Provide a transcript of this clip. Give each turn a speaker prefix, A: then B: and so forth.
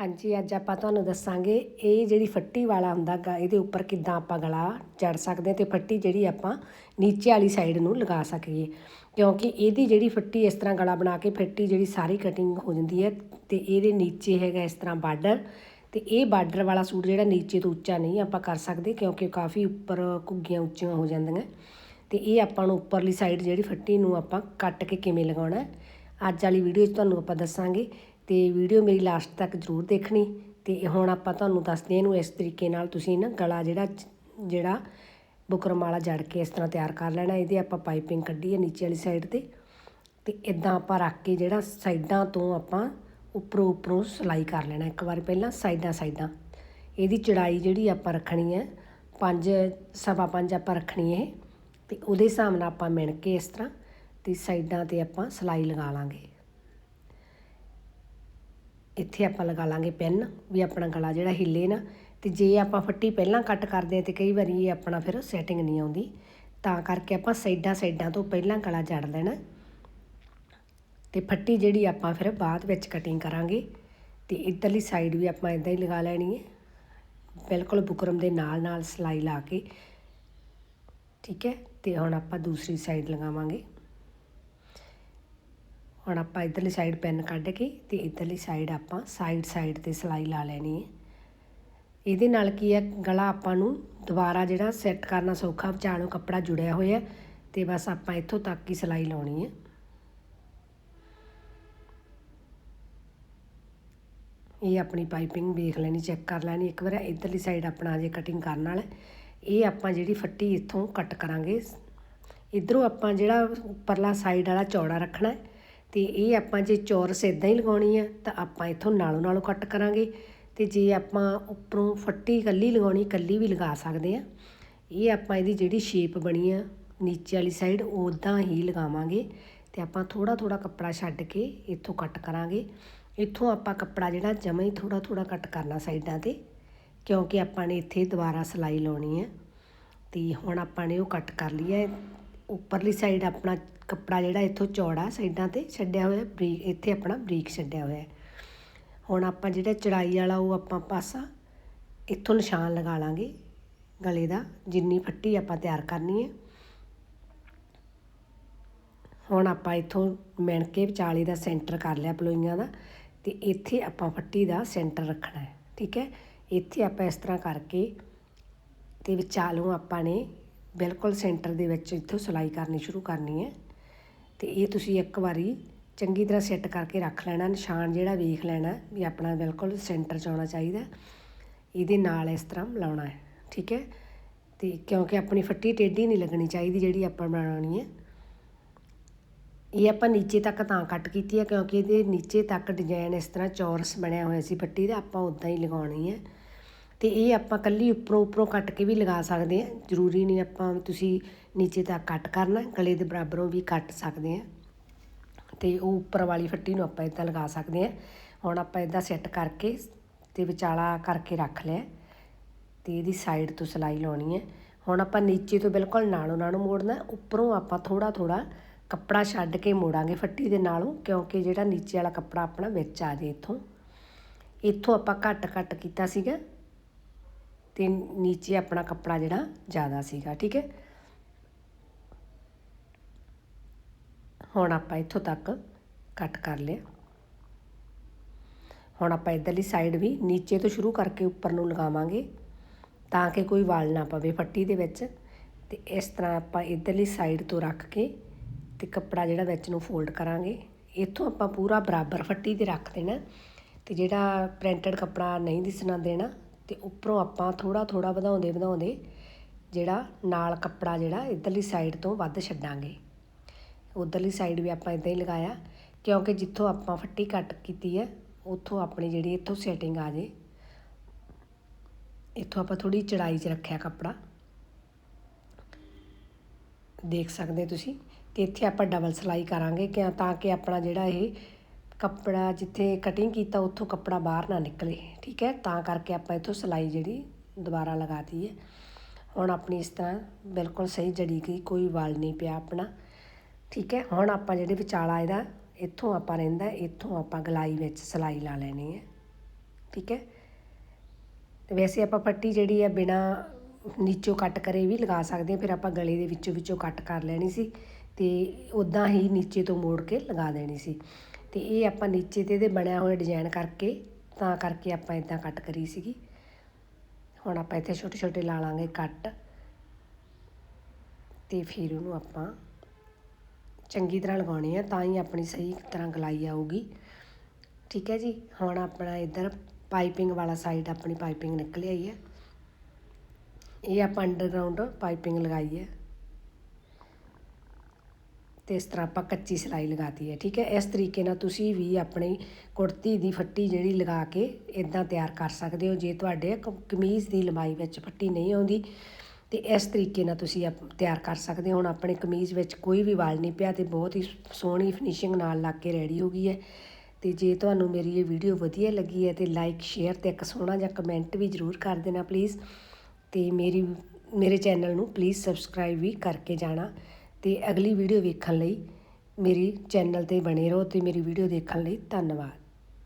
A: ਹਾਂਜੀ, ਅੱਜ ਆਪਾਂ ਤੁਹਾਨੂੰ ਦੱਸਾਂਗੇ ਇਹ ਜਿਹੜੀ ਫੱਟੀ ਵਾਲਾ ਹੁੰਦਾ ਗਾ, ਇਹਦੇ ਉੱਪਰ ਕਿੱਦਾਂ ਆਪਾਂ ਗਲਾ ਜੜ ਸਕਦੇ ਹਾਂ ਤੇ ਫੱਟੀ ਜਿਹੜੀ ਆਪਾਂ ਨੀਚੇ ਵਾਲੀ ਸਾਈਡ ਨੂੰ ਲਗਾ ਸਕੀਏ। ਕਿਉਂਕਿ ਇਹਦੀ ਜਿਹੜੀ ਫੱਟੀ ਇਸ ਤਰ੍ਹਾਂ ਗਲਾ ਬਣਾ ਕੇ ਫੱਟੀ ਜਿਹੜੀ ਸਾਰੀ ਕਟਿੰਗ ਹੋ ਜਾਂਦੀ ਹੈ ਤੇ ਇਹਦੇ ਨੀਚੇ ਹੈਗਾ ਇਸ ਤਰ੍ਹਾਂ ਬਾਰਡਰ ਤੇ ਇਹ ਬਾਰਡਰ ਵਾਲਾ ਸੂਟ ਜਿਹੜਾ ਨੀਚੇ ਤੋਂ ਉੱਚਾ ਨਹੀਂ ਆਪਾਂ ਕਰ ਸਕਦੇ ਕਿਉਂਕਿ ਕਾਫੀ ਉੱਪਰ ਘੁੱਗੀਆਂ ਉੱਚੀਆਂ ਹੋ ਜਾਂਦੀਆਂ। ਤੇ ਇਹ ਆਪਾਂ ਨੂੰ ਉੱਪਰਲੀ ਸਾਈਡ ਜਿਹੜੀ ਫੱਟੀ ਨੂੰ ਆਪਾਂ ਕੱਟ ਕੇ ਕਿਵੇਂ ਲਗਾਉਣਾ ਅੱਜ ਵਾਲੀ ਵੀਡੀਓ 'ਚ ਤੁਹਾਨੂੰ ਆਪਾਂ ਦੱਸਾਂਗੇ ਅਤੇ ਵੀਡੀਓ ਮੇਰੀ ਲਾਸਟ ਤੱਕ ਜ਼ਰੂਰ ਦੇਖਣੀ ਅਤੇ ਹੁਣ ਆਪਾਂ ਤੁਹਾਨੂੰ ਦੱਸਦੇ ਇਹਨੂੰ ਇਸ ਤਰੀਕੇ ਨਾਲ ਤੁਸੀਂ ਨਾ ਗਲਾ ਜਿਹੜਾ ਜਿਹੜਾ ਬੁਕਰਮ ਵਾਲਾ ਜੜ ਕੇ ਇਸ ਤਰ੍ਹਾਂ ਤਿਆਰ ਕਰ ਲੈਣਾ, ਇਹਦੇ ਆਪਾਂ ਪਾਈਪਿੰਗ ਕੱਢੀ ਹੈ ਨੀਚੇ ਵਾਲੀ ਸਾਈਡ ਤੇ। ਤੇ ਇਦਾਂ ਆਪਾਂ ਰੱਖ ਕੇ ਜਿਹੜਾ ਸਾਈਡਾਂ ਤੋਂ ਆਪਾਂ ਉੱਪਰੋਂ ਉੱਪਰੋਂ ਸਿਲਾਈ ਕਰ ਲੈਣਾ, ਇੱਕ ਵਾਰ ਪਹਿਲਾਂ ਸਾਈਡਾਂ ਸਾਈਡਾਂ। ਇਹਦੀ ਚੜਾਈ ਜਿਹੜੀ ਆਪਾਂ ਰੱਖਣੀ ਹੈ, ਪੰਜ, ਸਵਾ ਪੰਜ ਆਪਾਂ ਰੱਖਣੀ ਇਹ, ਤੇ ਉਹਦੇ ਹਿਸਾਬ ਨਾਲ ਆਪਾਂ ਮਿਣ ਕੇ ਇਸ ਤਰ੍ਹਾਂ ਤੇ ਸਾਈਡਾਂ ਤੇ ਆਪਾਂ ਸਿਲਾਈ ਲਗਾ ਲਾਂਗੇ। ਇੱਥੇ ਆਪਾਂ ਲਗਾ ਲਾਂਗੇ ਪੈਨ ਵੀ ਆਪਣਾ ਗਲਾ ਜਿਹੜਾ ਹਿੱਲੇ ਨਾ ਤੇ ਜੇ ਆਪਾਂ ਫੱਟੀ ਪਹਿਲਾਂ ਕੱਟ ਕਰਦੇ ਆ ਤੇ ਕਈ ਵਾਰੀ ਇਹ ਆਪਣਾ ਫਿਰ ਸੈਟਿੰਗ ਨਹੀਂ ਆਉਂਦੀ, ਤਾਂ ਕਰਕੇ ਆਪਾਂ ਸਾਈਡਾਂ ਸਾਈਡਾਂ ਤੋਂ ਪਹਿਲਾਂ ਗਲਾ ਜੜ ਲੈਣਾ। ਤੇ ਫੱਟੀ ਜਿਹੜੀ ਆਪਾਂ ਫਿਰ ਬਾਅਦ ਵਿੱਚ ਕਟਿੰਗ ਕਰਾਂਗੇ ਤੇ ਇੱਧਰਲੀ ਸਾਈਡ ਵੀ ਆਪਾਂ ਇਦਾਂ ਹੀ ਲਗਾ ਲੈਣੀ ਹੈ। ਬਿਲਕੁਲ ਬੁਕਰਮ ਦੇ ਨਾਲ ਨਾਲ ਸਿਲਾਈ ਲਾ ਕੇ, ਠੀਕ ਹੈ, ਤੇ ਹੁਣ ਆਪਾਂ ਦੂਸਰੀ ਸਾਈਡ ਲਗਾਵਾਂਗੇ। ਹੁਣ ਆਪਾਂ ਇਧਰਲੀ ਸਾਈਡ ਪੈਨ ਕੱਢ ਕੇ ਤੇ ਇਧਰਲੀ ਸਾਈਡ ਆਪਾਂ ਸਾਈਡ ਸਾਈਡ ਤੇ ਸਿਲਾਈ ਲਾ ਲੈਣੀ ਹੈ। ਇਹਦੇ ਨਾਲ ਕੀ ਹੈ, ਗਲਾ ਆਪਾਂ ਨੂੰ ਦੁਬਾਰਾ ਜਿਹੜਾ ਸੈੱਟ ਕਰਨਾ ਸੌਖਾ ਵਿਚਾਲੋਂ ਕੱਪੜਾ ਜੁੜਿਆ ਹੋਇਆ ਤੇ ਬਸ ਆਪਾਂ ਇੱਥੋਂ ਤੱਕ ਹੀ ਸਿਲਾਈ ਲਾਉਣੀ ਹੈ। ਇਹ ਆਪਣੀ ਪਾਈਪਿੰਗ ਵੇਖ ਲੈਣੀ ਚੈੱਕ ਕਰ ਲੈਣੀ, ਇੱਕ ਵਾਰ ਇਧਰਲੀ ਸਾਈਡ ਆਪਣਾ ਜੇ ਕਟਿੰਗ ਕਰਨ ਵਾਲਾ ਇਹ ਆਪਾਂ ਜਿਹੜੀ ਫੱਟੀ ਇੱਥੋਂ ਕੱਟ ਕਰਾਂਗੇ। ਇਧਰੋਂ ਆਪਾਂ ਜਿਹੜਾ ਉੱਪਰਲਾ ਸਾਈਡ ਵਾਲਾ ਚੌੜਾ ਰੱਖਣਾ ਤੇ ਇਹ ਆਪਾਂ ਜੇ ਚੌਰਸ ਇਦਾਂ ਹੀ ਲਗਾਉਣੀ ਆ, ਤਾਂ ਆਪਾਂ ਇੱਥੋਂ ਨਾਲੋਂ ਨਾਲੋਂ ਕੱਟ ਕਰਾਂਗੇ। ਤੇ ਜੇ ਆਪਾਂ ਉੱਪਰੋਂ ਫੱਟੀ ਇਕੱਲੀ ਲਗਾਉਣੀ ਇਕੱਲੀ ਵੀ ਲਗਾ ਸਕਦੇ ਆ। ਇਹ ਆਪਾਂ ਇਹਦੀ ਜਿਹੜੀ ਸ਼ੇਪ ਬਣੀ ਆ, ਨੀਚੇ ਵਾਲੀ ਸਾਈਡ ਉਦਾਂ ਹੀ ਲਗਾਵਾਂਗੇ। ਤੇ ਆਪਾਂ ਥੋੜਾ ਥੋੜਾ ਕੱਪੜਾ ਛੱਡ ਕੇ ਇੱਥੋਂ ਕੱਟ ਕਰਾਂਗੇ। ਇੱਥੋਂ ਆਪਾਂ ਕੱਪੜਾ ਜਿਹੜਾ ਜਮਾਂ ਹੀ ਥੋੜਾ ਥੋੜਾ ਕੱਟ ਕਰਨਾ ਸਾਈਡਾਂ ਤੇ, ਕਿਉਂਕਿ ਆਪਾਂ ਨੇ ਇੱਥੇ ਦੁਬਾਰਾ ਸਿਲਾਈ ਲਾਉਣੀ ਹੈ ਤੇ ਹੁਣ ਆਪਾਂ ਨੇ ਉਹ ਕੱਟ ਕਰ ਲਈ ਹੈ ਉੱਪਰਲੀ ਸਾਈਡ ਆਪਣਾ ਕੱਪੜਾ ਜਿਹੜਾ ਇੱਥੋਂ ਚੌੜਾ ਸਾਈਡਾਂ ਤੇ ਛੱਡਿਆ ਹੋਇਆ, ਬਰੀਕ, ਇੱਥੇ ਆਪਣਾ ਬਰੀਕ ਛੱਡਿਆ ਹੋਇਆ ਹੁਣ ਆਪਾਂ ਜਿਹੜਾ ਚੜਾਈ ਵਾਲਾ ਉਹ ਆਪਾਂ ਪਾਸਾ ਇੱਥੋਂ ਨਿਸ਼ਾਨ ਲਗਾ ਲਾਂਗੇ, ਗਲੇ ਦਾ, ਜਿੰਨੀ ਫੱਟੀ ਆਪਾਂ ਤਿਆਰ ਕਰਨੀ ਹੈ। ਹੁਣ ਆਪਾਂ ਇੱਥੋਂ ਮਿਣ ਕੇ ਵਿਚਾਲੇ ਦਾ ਸੈਂਟਰ ਕਰ ਲਿਆ ਪਲੋਈਆਂ ਦਾ ਤੇ ਇੱਥੇ ਆਪਾਂ ਫੱਟੀ ਦਾ ਸੈਂਟਰ ਰੱਖਣਾ ਹੈ, ਠੀਕ ਹੈ? ਇੱਥੇ ਆਪਾਂ ਇਸ ਤਰ੍ਹਾਂ ਕਰਕੇ ਤੇ ਵਿਚਾਲੋਂ ਆਪਾਂ ਨੇ ਬਿਲਕੁਲ ਸੈਂਟਰ ਦੇ ਵਿੱਚ ਇੱਥੋਂ ਸਿਲਾਈ ਕਰਨੀ ਸ਼ੁਰੂ ਕਰਨੀ ਹੈ ਤੇ ਇਹ ਤੁਸੀਂ ਇੱਕ ਵਾਰੀ ਚੰਗੀ ਤਰ੍ਹਾਂ ਸੈੱਟ ਕਰਕੇ ਰੱਖ ਲੈਣਾ, ਨਿਸ਼ਾਨ ਜਿਹੜਾ ਵੇਖ ਲੈਣਾ ਵੀ ਆਪਣਾ ਬਿਲਕੁਲ ਸੈਂਟਰ 'ਚ ਆਉਣਾ ਚਾਹੀਦਾ। ਇਹਦੇ ਨਾਲ ਇਸ ਤਰ੍ਹਾਂ ਮਿਲਾਉਣਾ ਹੈ, ਠੀਕ ਹੈ? ਤੇ ਕਿਉਂਕਿ ਆਪਣੀ ਫੱਟੀ ਟੇਢੀ ਨਹੀਂ ਲੱਗਣੀ ਚਾਹੀਦੀ ਜਿਹੜੀ ਆਪਾਂ ਬਣਾਉਣੀ ਹੈ। ਇਹ ਆਪਾਂ ਨੀਚੇ ਤੱਕ ਤਾਂ ਕੱਟ ਕੀਤੀ ਹੈ ਕਿਉਂਕਿ ਇਹਦੇ ਨੀਚੇ ਤੱਕ ਡਿਜ਼ਾਈਨ ਇਸ ਤਰ੍ਹਾਂ ਚੌਰਸ ਬਣਿਆ ਹੋਇਆ ਸੀ ਫੱਟੀ ਦਾ, ਆਪਾਂ ਉਦਾਂ ਹੀ ਲਗਾਉਣੀ ਹੈ। ਅਤੇ ਇਹ ਆਪਾਂ ਇਕੱਲੀ ਉੱਪਰੋਂ ਉੱਪਰੋਂ ਕੱਟ ਕੇ ਵੀ ਲਗਾ ਸਕਦੇ ਹਾਂ। ਜ਼ਰੂਰੀ ਨਹੀਂ ਆਪਾਂ ਤੁਸੀਂ ਨੀਚੇ ਤੱਕ ਕੱਟ ਕਰਨਾ, ਗਲੇ ਦੇ ਬਰਾਬਰੋਂ ਵੀ ਕੱਟ ਸਕਦੇ ਹਾਂ। ਅਤੇ ਉਹ ਉੱਪਰ ਵਾਲੀ ਫੱਟੀ ਨੂੰ ਆਪਾਂ ਇੱਦਾਂ ਲਗਾ ਸਕਦੇ ਹਾਂ। ਹੁਣ ਆਪਾਂ ਇੱਦਾਂ ਸੈੱਟ ਕਰਕੇ ਅਤੇ ਵਿਚਾਲਾ ਕਰਕੇ ਰੱਖ ਲਿਆ। ਅਤੇ ਇਹਦੀ ਸਾਈਡ ਤੋਂ ਸਿਲਾਈ ਲਾਉਣੀ ਹੈ। ਹੁਣ ਆਪਾਂ ਨੀਚੇ ਤੋਂ ਬਿਲਕੁਲ ਨਾਲੋਂ ਨਾਲੋਂ ਮੋੜਨਾ, ਉੱਪਰੋਂ ਆਪਾਂ ਥੋੜਾ ਥੋੜਾ ਕੱਪੜਾ ਛੱਡ ਕੇ ਮੋੜਾਂਗੇ ਫੱਟੀ ਦੇ ਨਾਲੋਂ, ਕਿਉਂਕਿ ਜਿਹੜਾ ਨੀਚੇ ਵਾਲਾ ਕੱਪੜਾ ਆਪਣਾ ਵਿੱਚ ਆ ਜੇ ਇੱਥੋਂ। ਇੱਥੋਂ ਆਪਾਂ ਘੱਟ ਘੱਟ ਕੀਤਾ ਸੀਗਾ। ਤੇ ਨੀਚੇ ਆਪਣਾ ਕੱਪੜਾ ਜਿਹੜਾ ਜ਼ਿਆਦਾ ਸੀਗਾ, ਠੀਕ ਹੈ? ਹੁਣ ਆਪਾਂ ਇੱਥੋਂ ਤੱਕ ਕੱਟ ਕਰ ਲਿਆ। ਹੁਣ ਆਪਾਂ ਇਧਰਲੀ ਸਾਈਡ ਵੀ ਨੀਚੇ ਤੋਂ ਸ਼ੁਰੂ ਕਰਕੇ ਉੱਪਰ ਨੂੰ ਲਗਾਵਾਂਗੇ ਤਾਂ ਕਿ ਕੋਈ ਵਾਲ ਨਾ ਪਵੇ ਫੱਟੀ ਦੇ ਵਿੱਚ। ਤੇ ਇਸ ਤਰ੍ਹਾਂ ਆਪਾਂ ਇਧਰਲੀ ਸਾਈਡ ਤੋਂ ਰੱਖ ਕੇ ਤੇ ਕੱਪੜਾ ਜਿਹੜਾ ਵਿੱਚ ਨੂੰ ਫੋਲਡ ਕਰਾਂਗੇ। ਇੱਥੋਂ ਆਪਾਂ ਪੂਰਾ ਬਰਾਬਰ ਫੱਟੀ ਤੇ ਰੱਖ ਦੇਣਾ ਤੇ ਜਿਹੜਾ ਪ੍ਰਿੰਟਡ ਕੱਪੜਾ ਨਹੀਂ ਦਿਸਣਾ ਦੇਣਾ ਅਤੇ ਉੱਪਰੋਂ ਆਪਾਂ ਥੋੜ੍ਹਾ ਥੋੜ੍ਹਾ ਵਧਾਉਂਦੇ ਵਧਾਉਂਦੇ ਜਿਹੜਾ ਨਾਲ ਕੱਪੜਾ ਜਿਹੜਾ ਇੱਧਰਲੀ ਸਾਈਡ ਤੋਂ ਵੱਧ ਛੱਡਾਂਗੇ। ਉੱਧਰਲੀ ਸਾਈਡ ਵੀ ਆਪਾਂ ਇੱਦਾਂ ਹੀ ਲਗਾਇਆ, ਕਿਉਂਕਿ ਜਿੱਥੋਂ ਆਪਾਂ ਫੱਟੀ ਕੱਟ ਕੀਤੀ ਹੈ, ਉੱਥੋਂ ਆਪਣੀ ਜਿਹੜੀ ਇੱਥੋਂ ਸੈਟਿੰਗ ਆ ਜੇ। ਇੱਥੋਂ ਆਪਾਂ ਥੋੜੀ ਚੜਾਈ 'ਚ ਰੱਖਿਆ ਕੱਪੜਾ। ਦੇਖ ਸਕਦੇ ਤੁਸੀਂ ਤੇ ਇੱਥੇ ਆਪਾਂ ਡਬਲ ਸਿਲਾਈ ਕਰਾਂਗੇ ਕਿ ਤਾਂ ਕਿ ਆਪਣਾ ਜਿਹੜਾ ਇਹ ਕੱਪੜਾ ਜਿੱਥੇ ਕਟਿੰਗ ਕੀਤਾ, ਉੱਥੋਂ ਕੱਪੜਾ ਬਾਹਰ ਨਾ ਨਿਕਲੇ, ਠੀਕ ਹੈ? ਤਾਂ ਕਰਕੇ ਆਪਾਂ ਇੱਥੋਂ ਸਿਲਾਈ ਜਿਹੜੀ ਦੁਬਾਰਾ ਲਗਾਤੀ ਹੈ ਹੁਣ ਆਪਣੀ ਇਸ ਤਰ੍ਹਾਂ ਬਿਲਕੁਲ ਸਹੀ ਜੜੀ ਗਈ, ਕੋਈ ਵਲ ਨਹੀਂ ਪਿਆ ਆਪਣਾ, ਠੀਕ ਹੈ? ਹੁਣ ਆਪਾਂ ਜਿਹੜੇ ਵਿਚਾਲਾ ਇਹਦਾ, ਇੱਥੋਂ ਆਪਾਂ ਰਹਿੰਦਾ, ਇੱਥੋਂ ਆਪਾਂ ਗਲਾਈ ਵਿੱਚ ਸਿਲਾਈ ਲਾ ਲੈਣੀ ਹੈ, ਠੀਕ ਹੈ? ਵੈਸੇ ਆਪਾਂ ਪੱਟੀ ਜਿਹੜੀ ਹੈ ਬਿਨਾ ਨੀਚੋਂ ਕੱਟ ਕਰੇ ਵੀ ਲਗਾ ਸਕਦੇ ਹਾਂ, ਫਿਰ ਆਪਾਂ ਗਲੇ ਦੇ ਵਿੱਚੋਂ ਵਿੱਚੋਂ ਕੱਟ ਕਰ ਲੈਣੀ ਸੀ ਤੇ ਉਦਾਂ ਹੀ ਨੀਚੇ ਤੋਂ ਮੋੜ ਕੇ ਲਗਾ ਦੇਣੀ ਸੀ। ਤੇ ਇਹ ਆਪਾਂ ਨੀਚੇ ਤੇ ਇਹਦੇ ਬਣਿਆ ਹੋਇਆ ਡਿਜ਼ਾਈਨ ਕਰਕੇ, ਤਾਂ ਕਰਕੇ ਆਪਾਂ ਇਦਾਂ ਕੱਟ ਕਰੀ ਸੀਗੀ। ਹੁਣ ਆਪਾਂ ਇੱਥੇ ਛੋਟੇ ਛੋਟੇ ਲਾ ਲਾਂਗੇ ਕੱਟ ਤੇ ਫਿਰ ਉਹਨੂੰ ਆਪਾਂ ਚੰਗੀ ਤਰ੍ਹਾਂ ਲਗਾਉਣੀ ਆ, ਤਾਂ ਹੀ ਆਪਣੀ ਸਹੀ ਤਰ੍ਹਾਂ ਗਲਾਈ ਆਊਗੀ। ਠੀਕ ਹੈ ਜੀ? ਹੁਣ ਆਪਣਾ ਇੱਧਰ ਪਾਈਪਿੰਗ ਵਾਲਾ ਸਾਈਡ ਆਪਣੀ ਪਾਈਪਿੰਗ ਨਿਕਲ ਆਈ ਹੈ। ਇਹ ਆਪਾਂ ਅੰਡਰਗਰਾਉਂਡ ਪਾਈਪਿੰਗ ਲਗਾਈ ਹੈ। ਅਤੇ ਇਸ ਤਰ੍ਹਾਂ ਆਪਾਂ ਕੱਚੀ ਸਿਲਾਈ ਲਗਾਤੀ ਹੈ, ਠੀਕ ਹੈ? ਇਸ ਤਰੀਕੇ ਨਾਲ ਤੁਸੀਂ ਵੀ ਆਪਣੀ ਕੁੜਤੀ ਦੀ ਫੱਟੀ ਜਿਹੜੀ ਲਗਾ ਕੇ ਇੱਦਾਂ ਤਿਆਰ ਕਰ ਸਕਦੇ ਹੋ, ਜੇ ਤੁਹਾਡੇ ਕ- ਕਮੀਜ਼ ਦੀ ਲੰਬਾਈ ਵਿੱਚ ਫੱਟੀ ਨਹੀਂ ਆਉਂਦੀ, ਤੇ ਇਸ ਤਰੀਕੇ ਨਾਲ ਤੁਸੀਂ ਆਪ- ਤਿਆਰ ਕਰ ਸਕਦੇ ਹੋ। ਹੁਣ ਆਪਣੇ ਕਮੀਜ਼ ਵਿੱਚ ਕੋਈ ਵੀ ਵਾਲ ਨਹੀਂ ਪਿਆ ਅਤੇ ਬਹੁਤ ਹੀ ਸੋਹਣੀ ਫਿਨਿਸ਼ਿੰਗ ਨਾਲ ਲੱਗ ਕੇ ਰੈਡੀ ਹੋ ਗਈ ਹੈ। ਅਤੇ ਜੇ ਤੁਹਾਨੂੰ ਮੇਰੀ ਇਹ ਵੀਡੀਓ ਵਧੀਆ ਲੱਗੀ ਹੈ ਤਾਂ ਲਾਈਕ ਸ਼ੇਅਰ ਅਤੇ ਇੱਕ ਸੋਹਣਾ ਜਿਹਾ ਕਮੈਂਟ ਵੀ ਜ਼ਰੂਰ ਕਰ ਦੇਣਾ ਪਲੀਜ਼ ਅਤੇ ਮੇਰੀ, ਮੇਰੇ ਚੈਨਲ ਨੂੰ ਪਲੀਜ਼ ਸਬਸਕ੍ਰਾਈਬ ਵੀ ਕਰਕੇ ਜਾਣਾ। ਅਤੇ ਅਗਲੀ ਵੀਡੀਓ ਵੇਖਣ ਲਈ ਮੇਰੀ ਚੈਨਲ ਤੇ ਬਣੇ ਰਹੋ ਅਤੇ ਮੇਰੀ ਵੀਡੀਓ ਦੇਖਣ ਲਈ ਧੰਨਵਾਦ।